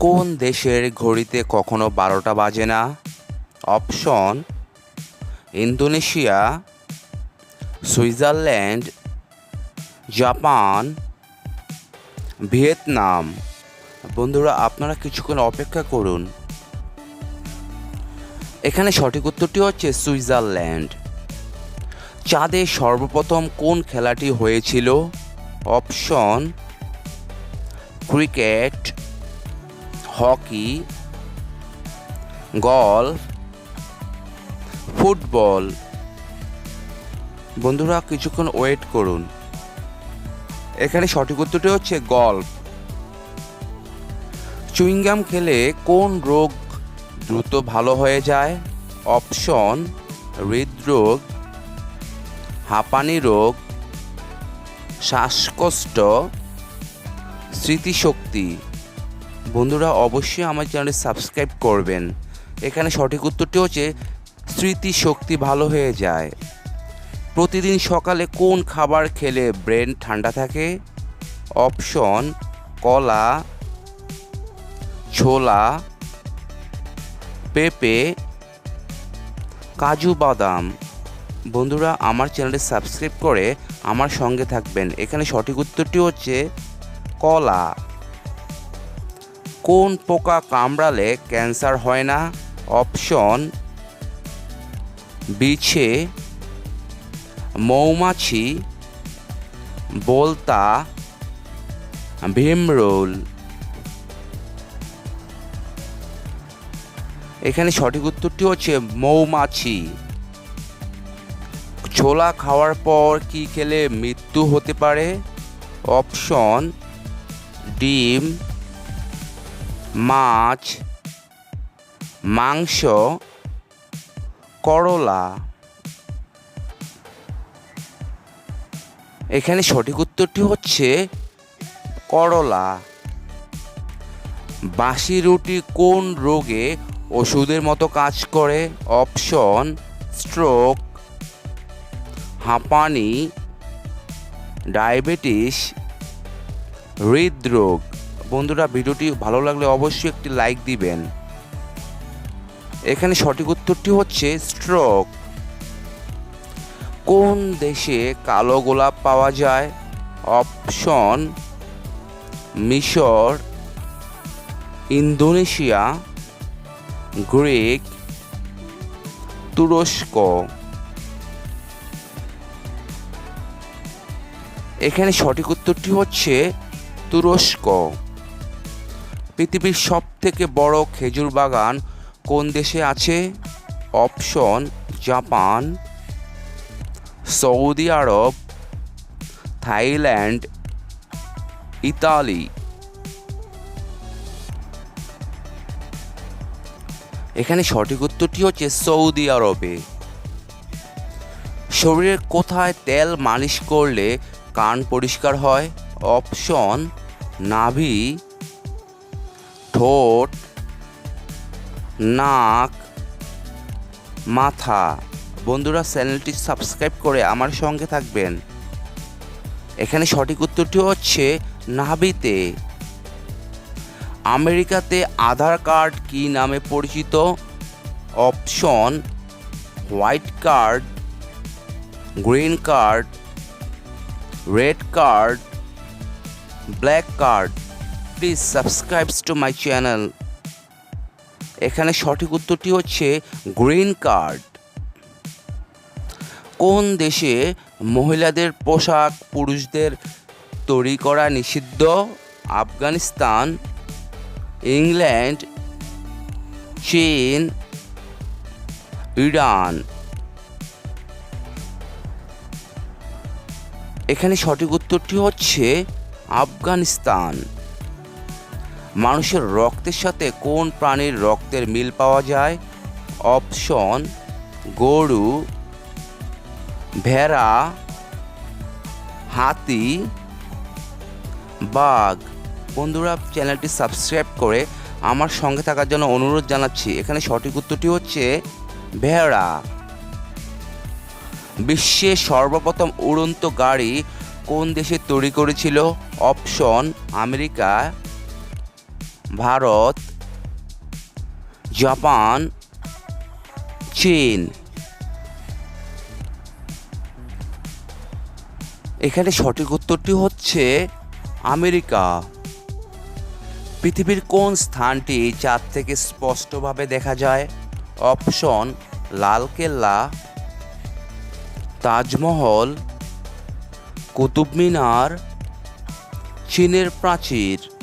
কোন দেশের ঘড়িতে কখনো বারোটা বাজে না? Option, Indonesia, Switzerland, Japan, Vietnam. বন্ধুরা, আপনারা কিছুক্ষণ অপেক্ষা করুন। এখানে সঠিক উত্তরটি হচ্ছে সুইজারল্যান্ড। চাঁদে সর্বপ্রথম কোন খেলাটি হয়েছিল? Option, cricket hockey golf football. বন্ধুরা, কিছুক্ষণ ওয়েট করুন। এখানে সঠিক উত্তরটি হচ্ছে গল্ফ চুইংগাম খেলে কোন রোগ দ্রুত ভালো হয়ে যায়? অপশন, হৃদরোগ, হাঁপানি রোগ, শ্বাসকষ্ট, স্মৃতিশক্তি। বন্ধুরা অবশ্যই আমার চ্যানেলে সাবস্ক্রাইব করবেন। এখানে সঠিক উত্তরটি হচ্ছে স্মৃতিশক্তি ভালো হয়ে যায়। প্রতিদিন সকালে কোন খাবার খেলে ব্রেন ঠান্ডা থাকে? অপশন, কলা, ছোলা, পেঁপে, কাজু বাদাম। বন্ধুরা আমার চ্যানেলটি সাবস্ক্রাইব করে আমার সঙ্গে থাকবেন। এখানে সঠিক উত্তরটি হচ্ছে, কলা। কোন পোকা কামড়ালে ক্যান্সার হয় না? অপশন বিছে, মৌমাছি, বলতা, ভীমরোল। এখানে সঠিক উত্তরটি হচ্ছে মৌমাছি। ছোলা খাওয়ার পর কি খেলে মৃত্যু হতে পারে? অপশন ডিম মাছ, মাংস, করলা। এখানে সঠিক উত্তরটি হচ্ছে করলা। বাসি রুটি কোন রোগে ওষুধের মতো কাজ করে? অপশন, স্ট্রোক, হাঁপানি, ডায়াবেটিস, হৃদরোগ। বন্ধুরা ভিডিওটি ভালো লাগলে অবশ্যই একটি লাইক দিবেন। এখানে সঠিক উত্তরটি হচ্ছে স্ট্রোক কোন দেশে কালো গোলাপ পাওয়া যায়? অপশন, মিশর, ইন্দোনেশিয়া, গ্রিক, তুরস্ক। এখানে সঠিক উত্তরটি হচ্ছে তুরস্ক। পৃথিবীর সব থেকে বড় খেজুর বাগান কোন দেশে আছে? Option, Japan, Saudi Arab, Thailand, Italy. এখানে সঠিক উত্তরটি হচ্ছে সৌদি আরবে। শরীরের কোথায় তেল মালিশ করলে কান পরিষ্কার হয়? অপশন, নাভি। ঠোঁট, নাক, মাথা। বন্ধুরা, চ্যানেলটি সাবস্ক্রাইব করে আমার সঙ্গে থাকবেন। এখানে সঠিক উত্তরটি হচ্ছে নাভিতে। আমেরিকাতে আধার কার্ড কি নামে পরিচিত? Option, white card, green card, red card, black card. Please subscribe to my channel এখানে সঠিক উত্তরটি হচ্ছে গ্রিন কার্ড। কোন দেশে মহিলাদের পোশাক পুরুষদের তৈরি করা নিষিদ্ধ? আফগানিস্তান, ইংল্যান্ড, চীন, ইরান। এখানে সঠিক উত্তরটি হচ্ছে আফগানিস্তান। মানুষের রক্তের সাথে কোন প্রাণীর রক্তের মিল পাওয়া যায়? অপশন, গরু, ভেড়া, হাতি, বাঘ। বন্ধুরা, চ্যানেলটি সাবস্ক্রাইব করে আমার সঙ্গে থাকার জন্য অনুরোধ জানাচ্ছি। এখানে সঠিক উত্তরটি হচ্ছে ভেড়া। বিশ্বের সর্বপ্রথম উড়ন্ত গাড়ি কোন দেশে তৈরি করেছিল? Option, America. ভারত, জাপান, চীন। এখানে সঠিক উত্তরটি হচ্ছে আমেরিকা। পৃথিবীর কোন স্থানটি চাঁদ থেকে স্পষ্টভাবে দেখা যায়? অপশন লালকেল্লা তাজমহল কুতুব মিনার চীনের প্রাচীর।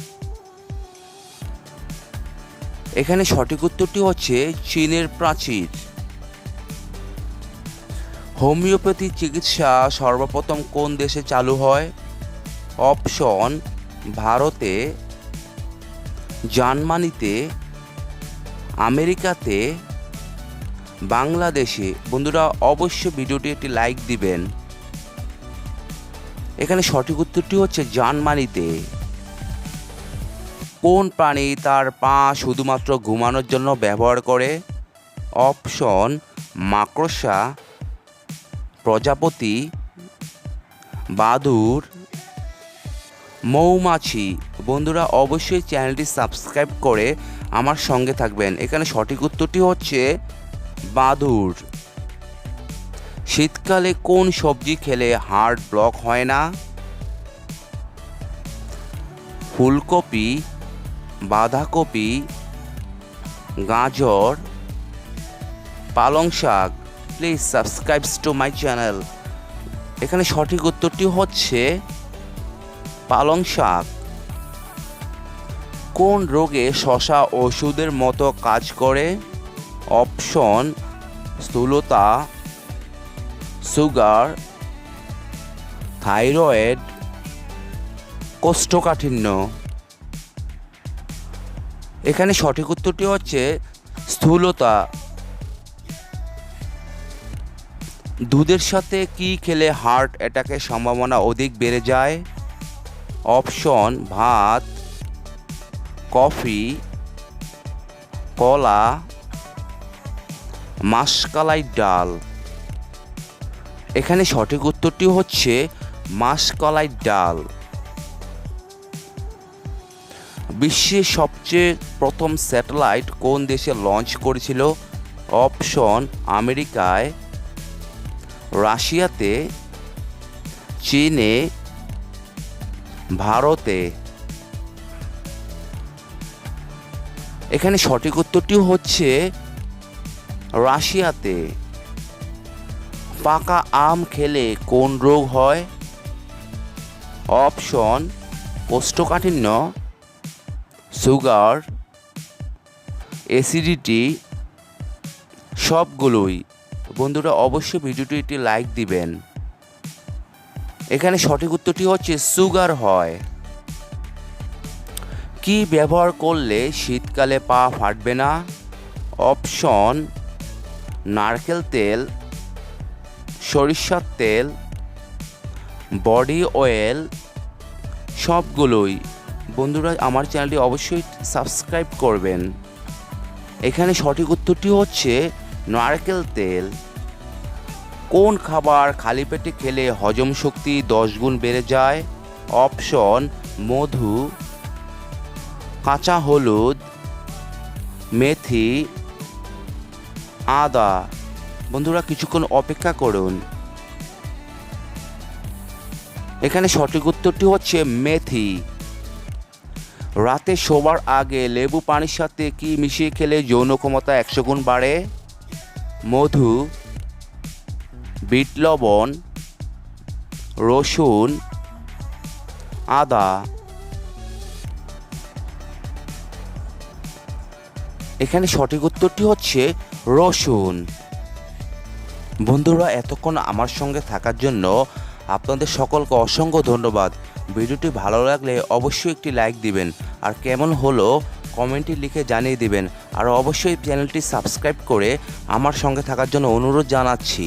এখানে সঠিক উত্তরটি হচ্ছে চীনের প্রাচীর। হোমিওপ্যাথি চিকিৎসা সর্বপ্রথম কোন দেশে চালু হয়? অপশন, ভারতে, জার্মানিতে, আমেরিকাতে, বাংলাদেশে। বন্ধুরা, অবশ্যই ভিডিওটি একটি লাইক দিবেন। এখানে সঠিক উত্তরটি হচ্ছে জার্মানিতে। কোন প্রাণী তার পা শুধুমাত্র ঘুমানোর জন্য ব্যবহার করে? অপশন, মাকড়সা, প্রজাপতি, বাদুর, মৌমাছি। বন্ধুরা, অবশ্যই চ্যানেলটি সাবস্ক্রাইব করে আমার সঙ্গে থাকবেন। এখানে সঠিক উত্তরটি হচ্ছে বাদুর। শীতকালে কোন সবজি খেলে হার্ট ব্লক হয় না? ফুলকপি বাঁধাকপি, গাজর, পালং শাক। Please subscribe to my channel এখানে সঠিক উত্তরটি হচ্ছে পালং শাক। কোন রোগে শশা ওষুধের মতো কাজ করে? অপশন স্থূলতা, সুগার, থাইরয়েড, কোষ্ঠকাঠিন্য। এখানে সঠিক উত্তরটি হচ্ছে স্থূলতা। দুধের সাথে কি খেলে হার্ট অ্যাটাকের সম্ভাবনা অধিক বেড়ে যায়? অপশন, ভাত, কফি, কলা, মাসকালাই ডাল। এখানে সঠিক উত্তরটি হচ্ছে মাসকলাই ডাল। বিশ্বের সবচেয়ে প্রথম স্যাটেলাইট কোন দেশে লঞ্চ করেছিল? অপশন, আমেরিকায়, রাশিয়াতে, চীনে, ভারতে। এখানে সঠিক উত্তরটি হচ্ছে রাশিয়াতে। পাকা আম খেলে কোন রোগ হয়? অপশন, কোষ্ঠকাঠিন্য সুগার, অ্যাসিডিটি, সবগুলোই। বন্ধুরা অবশ্যই ভিডিওটি একটি লাইক দিবেন। এখানে সঠিক উত্তরটি হচ্ছে সুগার হয়। কি ব্যবহার করলে শীতকালে পা ফাটবে না? অপশন, নারকেল তেল, সরিষার তেল, বডি অয়েল, সবগুলোই। বন্ধুরা, আমার চ্যানেলটি অবশ্যই সাবস্ক্রাইব করবেন। এখানে সঠিক উত্তরটি হচ্ছে নারকেল তেল। কোন খাবার খালি পেটে খেলে হজম শক্তি দশ গুণ বেড়ে যায়? অপশন, মধু, কাঁচা হলুদ, মেথি, আদা। বন্ধুরা, কিছুক্ষণ অপেক্ষা করুন। এখানে সঠিক উত্তরটি হচ্ছে মেথি। রাতে শোবার আগে লেবু পানির সাথে কি মিশিয়ে খেলে যৌন ক্ষমতা একশো গুণ বাড়ে? মধু, বিট লবণ, রসুন, আদা, এখানে সঠিক উত্তরটি হচ্ছে রসুন। বন্ধুরা, এতক্ষণ আমার সঙ্গে থাকার জন্য আপনাদের সকলকে অসংখ্য ধন্যবাদ। ভিডিওটি ভালো লাগলে অবশ্যই একটি লাইক দিবেন। আর কেমন হলো কমেন্টে লিখে জানিয়ে দিবেন। আর অবশ্যই চ্যানেলটি সাবস্ক্রাইব করে আমার সঙ্গে থাকার জন্য অনুরোধ জানাচ্ছি।